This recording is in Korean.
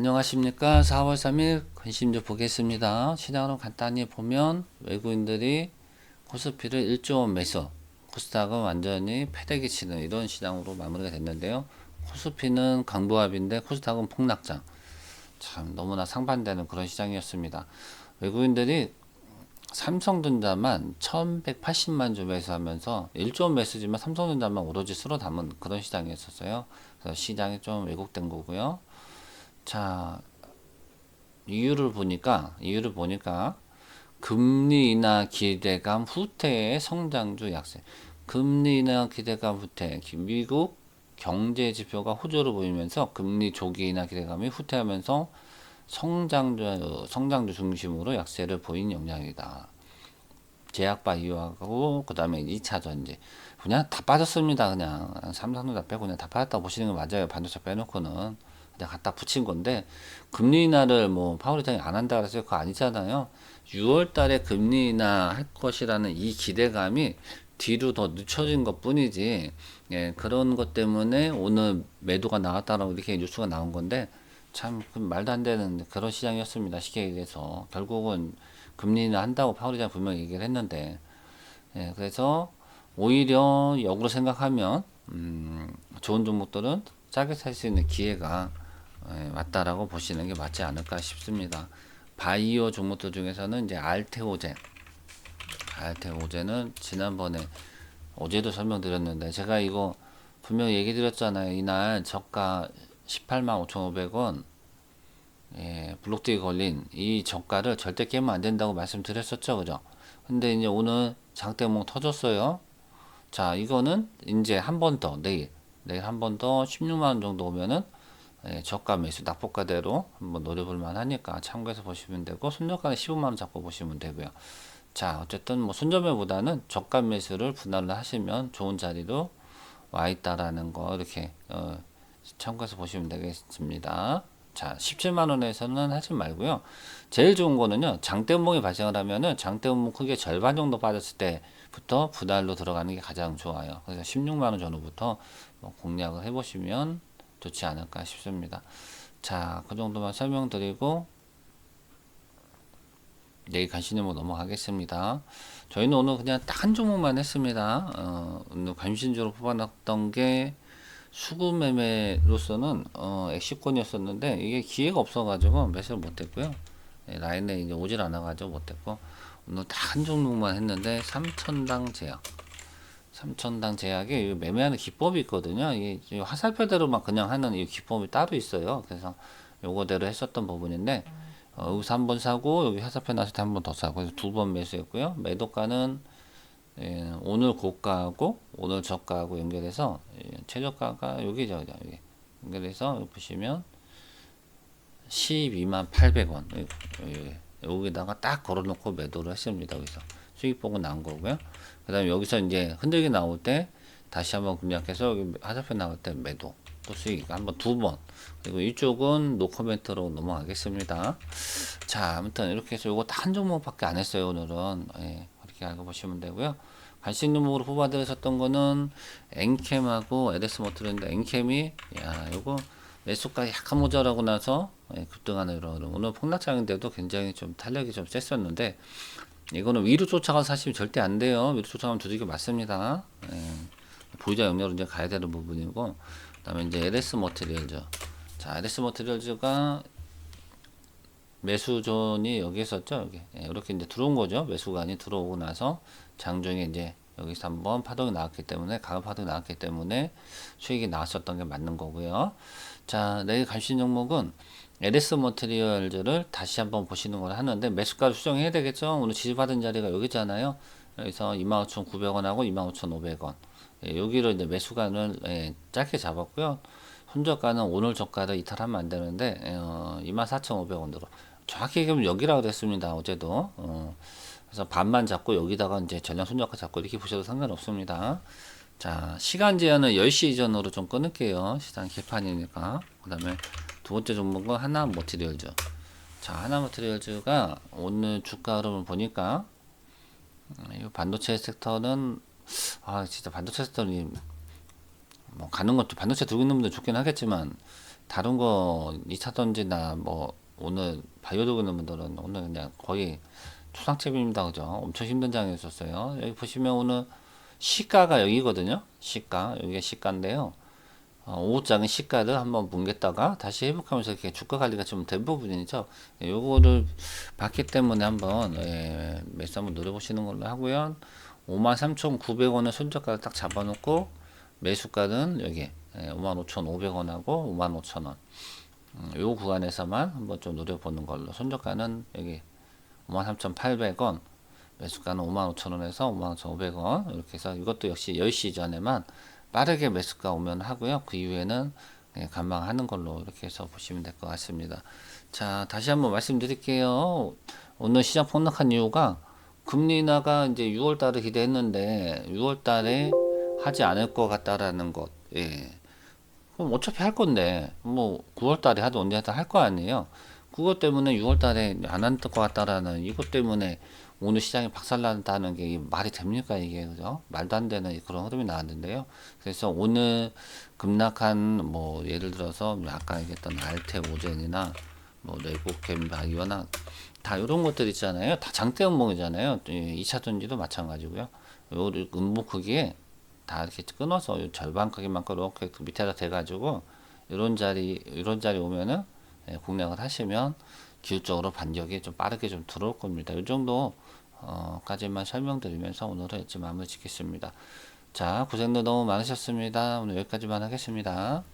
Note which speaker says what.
Speaker 1: 안녕하십니까. 4월 3일 관심주 보겠습니다. 시장으로 간단히 보면 외국인들이 코스피를 1조 원 매수, 코스닥은 완전히 패대기 치는 이런 시장으로 마무리가 됐는데요. 코스피는 강보합인데 코스닥은 폭락장. 참 너무나 상반되는 그런 시장이었습니다. 외국인들이 삼성전자만 1180만 주 매수하면서 1조 원 매수지만 삼성전자만 오로지 쓸어 담은 그런 시장이었었어요. 그래서 시장이 좀 왜곡된 거고요. 자, 이유를 보니까, 이유를 보니까, 금리 인하 기대감 후퇴의 성장주 약세. 금리 인하 기대감 후퇴. 기- 미국 경제 지표가 호조를 보이면서 금리 조기 인하 기대감이 후퇴하면서 성장주, 성장주 중심으로 약세를 보인 영향이다. 제약바 이유하고 그다음에 2차 전지 그냥 다 빠졌습니다. 그냥 삼성전자 빼고 그냥 다 빠졌다 보시는 거 맞아요. 반도체 빼놓고는 갖다 붙인 건데 금리 인하를 뭐 파월 의장이 안 한다 그래서 그거 아니잖아요. 6월 달에 금리 인하 할 것이라는 이 기대감이 뒤로 더 늦춰진 것 뿐이지 예, 그런 것 때문에 오늘 매도가 나왔다라고 이렇게 뉴스가 나온 건데 참그 말도 안 되는 그런 시장이었습니다. 쉽게 얘기해서 결국은 금리 인하 한다고 파월 의장 분명히 얘기를 했는데 예, 그래서 오히려 역으로 생각하면 음, 좋은 종목들은 싸게 살 수 있는 기회가 예, 왔다라고 보시는 게 맞지 않을까 싶습니다. 바이오 종목들 중에서는 이제 알테오젠, 알테오젠은 지난번에 어제도 설명드렸는데 제가 이거 분명히 얘기 드렸잖아요. 이날 저가 18만 5,500원 예, 블록딜이 걸린 이 저가를 절대 깨면 안 된다고 말씀드렸었죠. 그죠? 근데 이제 오늘 장대목 터졌어요. 자, 이거는 이제 한 번 더, 내일, 내일 한 번 더 16만원 정도 오면은 예, 저가 매수 낙폭가대로 한번 노려볼 만 하니까 참고해서 보시면 되고, 손절가는 15만원 잡고 보시면 되고요. 자, 어쨌든 뭐 손절매보다는 저가 매수를 분할을 하시면 좋은 자리로 와 있다라는 거 이렇게 어, 참고해서 보시면 되겠습니다. 자, 17만 원에서는 하지 말고요. 제일 좋은 거는요. 장대음봉이 발생을 하면은 장대음봉 크게 절반 정도 빠졌을 때부터 분할로 들어가는 게 가장 좋아요. 그래서 16만 원 전후부터 뭐 공략을 해 보시면 좋지 않을까 싶습니다. 자, 그 정도만 설명드리고 내일 관심종목 넘어가겠습니다. 저희는 오늘 그냥 딱 한 종목만 했습니다. 어, 오늘 관심주로 뽑아놨던 게 수급 매매로서는 어, 엑시권이었었는데 이게 기회가 없어가지고 매수를 못했고요. 예, 라인에 이제 오질 않아가지고 못했고 오늘 딱 한 종목만 했는데 3천당 제약. 3천당 제약에 이 매매하는 기법이 있거든요. 이 화살표대로만 그냥 하는 이 기법이 따로 있어요. 그래서 요거대로 했었던 부분인데 어, 여기서 한번 사고 여기 화살표 나왔을 때한 번 더 사고 그래서 두 번 매수했고요. 매도가는 예, 오늘 고가하고 오늘 저가하고 연결해서 예, 최저가가 여기죠, 여기 여기. 연결해서 여기 보시면 12만 800원 예, 여기다가 딱 걸어놓고 매도를 했습니다. 여기서 수익 보고 나온 거고요. 그 다음에 여기서 이제 흔들기 나올 때 다시 한번 공략해서 여기 화살표 나올 때 매도 또 수익 한번 두 번 그리고 이쪽은 노코멘트로 넘어가겠습니다. 자 아무튼 이렇게 해서 요거 딱한 종목밖에 안 했어요 오늘은 예, 그렇게 알고 보시면 되고요. 관심 종목으로 뽑아드렸었던 거는 엔캠하고 에데스 모터인데 엔캠이 야 요거 매수가 약간 모자라고 나서 예, 급등하는 이런 오늘 폭락장인데도 굉장히 좀 탄력이 좀 셌었는데 이거는 위로 쫓아가 사시면 절대 안 돼요. 위로 쫓아가면 두들겨 맞습니다. 예, 보유자 영역으로 이제 가야 되는 부분이고 그 다음에 이제 LS 머티리얼즈. 자 LS 머티리얼즈가 매수존이 여기 있었죠? 여기. 예, 이렇게 이제 들어온 거죠. 매수관이 들어오고 나서 장중에 이제 여기서 한번 파동이 나왔기 때문에 가격 파동이 나왔기 때문에 수익이 나왔었던 게 맞는 거고요. 자 내일 관심 종목은 LS 머티리얼즈를 다시 한번 보시는 걸 하는데 매수가를 수정해야 되겠죠? 오늘 지지받은 자리가 여기잖아요. 여기서 25,900원하고 25,500원. 예, 여기를 이제 매수관을 예, 짧게 잡았고요. 손저가는 오늘 저가를 이탈하면 안 되는데 어, 24,500원으로. 정확히 얘기하면 여기라고 됐습니다. 어제도. 어, 그래서 반만 잡고 여기다가 이제 전량 손저가 잡고 이렇게 보셔도 상관없습니다. 자 시간 제한은 10시 이전으로 좀 끊을게요. 시장 개판이니까 그 다음에 두 번째 종목은 하나 머티리얼즈 자 하나 머티리얼즈가 오늘 주가 흐름을 보니까 음, 이 반도체 섹터는 아 진짜 반도체 섹터는 뭐 가는 것도 반도체 들고 있는 분들 좋긴 하겠지만 다른 거 2차 던지나 뭐 오늘 바이오도 그는 분들은 오늘 그냥 거의 초상집입니다. 그죠? 엄청 힘든 장이었었어요. 여기 보시면 오늘 시가가 여기거든요. 시가. 여기가 시가인데요. 어, 오후장은 시가를 한번 뭉갰다가 다시 회복하면서 이렇게 주가 관리가 좀 된 부분이죠. 예, 요거를 봤기 때문에 한번 예, 매수 한번 노려보시는 걸로 하고요. 53,900원을 손절가를 딱 잡아놓고 매수가는 여기 예, 55,500원하고 55,000원 음, 요 구간에서만 한번 좀 노려보는 걸로 손절가는 여기 53,800원 매수가는 55,000원에서 55,500원 이렇게 해서 이것도 역시 10시 전에만 빠르게 매수가 오면 하고요. 그 이후에는 예, 관망하는 걸로 이렇게 해서 보시면 될 것 같습니다. 자, 다시 한번 말씀드릴게요. 오늘 시장 폭락한 이유가 금리 인하가 이제 6월 달에 기대했는데 6월 달에 하지 않을 것 같다라는 것. 예. 그럼 어차피 할 건데 뭐 9월 달에 하든 언제 하든 할 거 아니에요. 그것 때문에 6월 달에 안 할 것 같다라는 이것 때문에 오늘 시장이 박살난다는 게 말이 됩니까 이게 그죠? 말도 안 되는 그런 흐름이 나왔는데요. 그래서 오늘 급락한 뭐 예를 들어서 아까 얘기했던 알테 오젠이나 뭐 레고캠 바이오나 다 이런 것들 있잖아요. 다 장대 음봉이잖아요. 2차 전지도 마찬가지고요. 요 음봉 크기에 다 이렇게 끊어서 요 절반 크기만큼 이렇게 그 밑에다 대가지고 이런 자리 이런 자리 오면은 예, 공략을 하시면 기술적으로 반격이 좀 빠르게 좀 들어올 겁니다. 이 정도 어, 까지만 설명드리면서 오늘은 이제 마무리 짓겠습니다. 자, 고생도 너무 많으셨습니다. 오늘 여기까지만 하겠습니다.